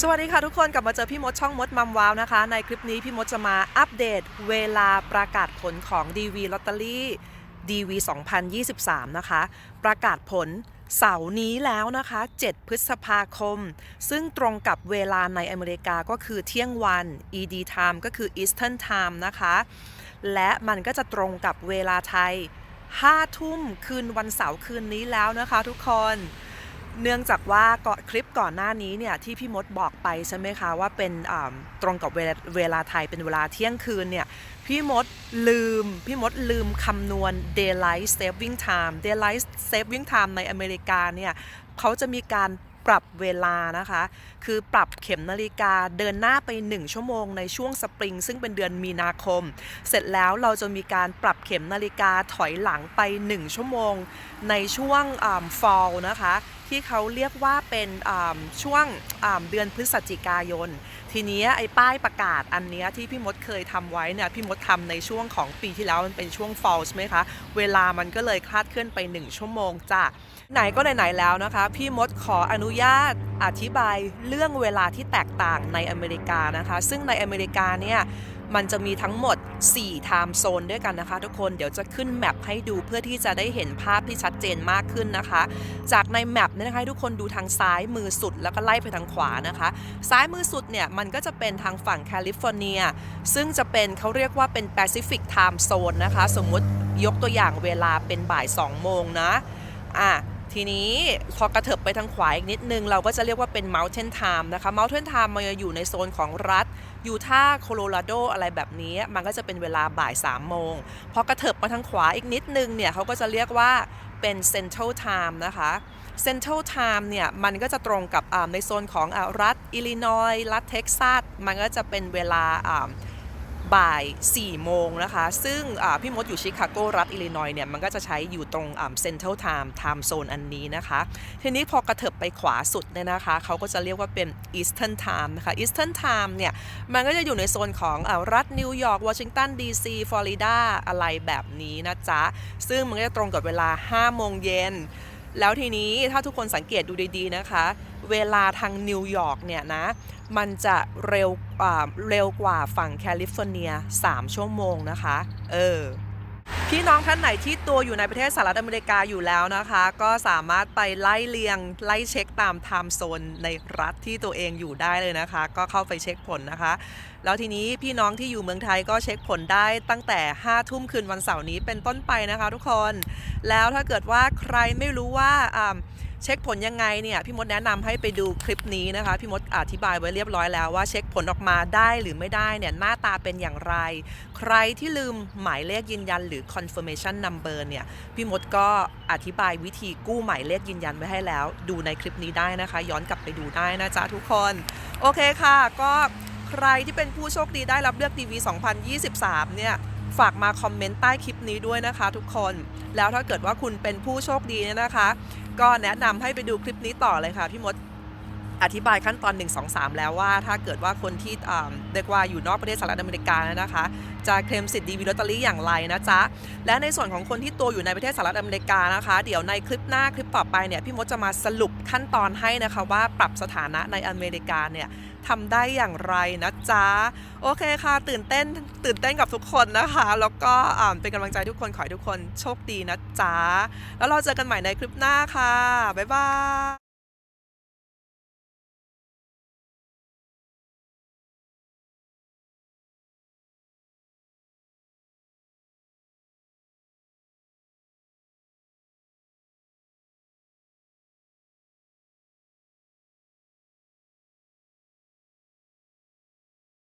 สวัสดีค่ะทุกคนกลับมาเจอพี่มดช่องมดมัมว้าวนะคะ ในคลิปนี้พี่มดจะมาอัปเดตเวลาประกาศผลของ DV ลอตเตอรี่ DV 2023 นะคะ ประกาศผลเสาร์นี้แล้วนะคะ 7 พฤษภาคม ซึ่งตรงกับเวลาในอเมริกาก็คือเที่ยงวัน ED time ก็คือ Eastern time นะคะ และมันก็จะตรงกับเวลาไทย 5 ทุ่มคืนวันเสาร์คืนนี้แล้วนะคะทุกคน เนื่องจากว่าก่อนคลิปก่อนหน้านี้เนี่ยที่พี่มดบอกไปใช่ไหมคะว่าเป็นตรงกับเวลาเวลาไทยเป็นเวลาเที่ยงคืนเนี่ยพี่มดลืม พี่มดลืมคำนวณ daylight saving time daylight saving time ในอเมริกาเนี่ยเขาจะมีการ ปรับเวลานะคะ คือปรับเข็มนาฬิกาเดินหน้าไป 1 ชั่วโมงในช่วงสปริง ซึ่งเป็นเดือนมีนาคม เสร็จแล้วเราจะมีการปรับเข็มนาฬิกาถอยหลังไป 1 ชั่วโมง ในช่วงฟอลนะคะ ที่เขาเรียกว่าเป็นช่วงเดือนพฤศจิกายน ทีนี้ไอ้ป้ายประกาศอันเนี้ยที่พี่มดเคยทำไว้เนี่ยพี่มดทำในช่วงของปีที่แล้วมันเป็นช่วง fall ใช่ไหมคะ เวลามันก็เลยคลาดเคลื่อนไป 1 ชั่วโมงจ้ะไหนก็ไหนๆแล้วนะคะ พี่มดขออนุญาตอธิบายเรื่องเวลาที่แตกต่างในอเมริกานะคะ ซึ่งในอเมริกาเนี่ย มันจะมีทั้งหมด4 time zone ด้วยกันนะคะ ทุกคน เดี๋ยวจะขึ้นแมปให้ดูเพื่อที่จะได้เห็นภาพที่ชัดเจนมากขึ้นนะคะ จากในแมปเนี่ยนะคะทุกคนดูทางซ้ายมือสุดแล้วก็ไล่ไปทางขวานะคะ ซ้ายมือสุดเนี่ยมันก็จะเป็นทางฝั่งแคลิฟอร์เนีย ซึ่งจะเป็นเขาเรียกว่าเป็น Pacific Time Zone นะคะ สมมุติยกตัวอย่างเวลาเป็นบ่าย 2 โมงนะ อะ ทีนี้พอกระเถิบไปทางขวาอีกนิดนึง เราก็จะเรียกว่าเป็น Mountain Time นะคะ Mountain Time มันจะอยู่ในโซนของรัฐยูทาห์โคโลราโดอะไรแบบนี้ มันก็จะเป็นเวลาบ่าย3โมง พอกระเถิบมาทางขวาอีกนิดนึงเนี่ยเขาก็จะเรียกว่าเป็น Central Time นะคะ Central Time เนี่ย มันก็จะตรงกับในโซนของอรัฐอิลลินอยส์รัฐเท็กซัสมันก็จะเป็นเวลา บ่าย 4 โมงนะคะ ซึ่งพี่มดอยู่ชิคาโกรัฐอิลลินอยเนี่ย มันก็จะใช้อยู่ตรงเซ็นทรัลไทม์ไทม์โซนอันนี้นะคะ ทีนี้พอกระเถิบไปขวาสุดเนี่ยนะคะ เขาก็จะเรียกว่าเป็น Eastern Time นะคะ Eastern Time เนี่ย มันก็จะอยู่ในโซนของอรัฐนิวยอร์กวอชิงตันดีซีฟลอริดาอะไรแบบนี้นะจ๊ะ ซึ่งมันก็จะตรงกับเวลา 5 โมงเย็น แล้วทีนี้ถ้าทุกคนสังเกตดูดีๆนะคะ เวลาทางนิวยอร์กเนี่ยนะ มันจะเร็วอ่าเร็วกว่าฝั่งแคลิฟอร์เนีย 3 ชั่วโมงนะคะ เออ พี่น้องท่านไหนที่ตัวอยู่ในประเทศสหรัฐอเมริกาอยู่แล้วนะคะ ก็สามารถไปไล่เลียงไล่เช็คตามไทม์โซนในรัฐที่ตัวเองอยู่ได้เลยนะคะ ก็เข้าไปเช็คผลนะคะ แล้วทีนี้พี่น้องที่อยู่เมืองไทยก็เช็คผลได้ตั้งแต่5ทุ่มคืนวันเสาร์นี้เป็นต้นไปนะคะ ทุกคน แล้วถ้าเกิดว่าใครไม่รู้ว่าอ่า เช็คผลยังไงเนี่ยพี่มดแนะนำให้ไปดูคลิปนี้นะคะพี่มดอธิบายไว้เรียบร้อยแล้วว่าเช็คผลออกมาได้หรือไม่ได้เนี่ยหน้าตาเป็นอย่างไร ใครที่ลืมหมายเลขยืนยันหรือ confirmation number เนี่ยพี่มดก็อธิบายวิธีกู้หมายเลขยืนยันไว้ให้แล้ว ดูในคลิปนี้ได้นะคะ ย้อนกลับไปดูได้นะจ๊ะทุกคน โอเคค่ะ ก็ใครที่เป็นผู้โชคดีได้รับเลือก DV 2023 เนี่ยฝากมาคอมเมนต์ใต้คลิปนี้ด้วยนะคะ ทุกคน แล้วถ้าเกิดว่าคุณเป็นผู้โชคดีเนี่ยนะคะ ก็แนะนำให้ไปดูคลิปนี้ต่อเลยค่ะพี่มด อธิบายขั้นตอน 1 2 3 แล้วว่า ถ้าเกิดว่าคนที่เรียกว่าอยู่นอกประเทศสหรัฐอเมริกานะคะ จะเคลมสิทธิ์ดีวีลอตเตอรี่อย่างไรนะจ๊ะ และในส่วนของคนที่ตัวอยู่ในประเทศสหรัฐอเมริกานะคะ เดี๋ยวในคลิปหน้าคลิปต่อไปเนี่ยพี่มดจะมาสรุปขั้นตอนให้นะคะว่าปรับสถานะในอเมริกาเนี่ยทำได้อย่างไรนะจ๊ะ โอเคค่ะ ตื่นเต้นตื่นเต้นกับทุกคนนะคะ แล้วก็เป็นกำลังใจทุกคนขอให้ทุกคนโชคดีนะจ๊ะ แล้วเราเจอกันใหม่ในคลิปหน้าค่ะ บ๊ายบาย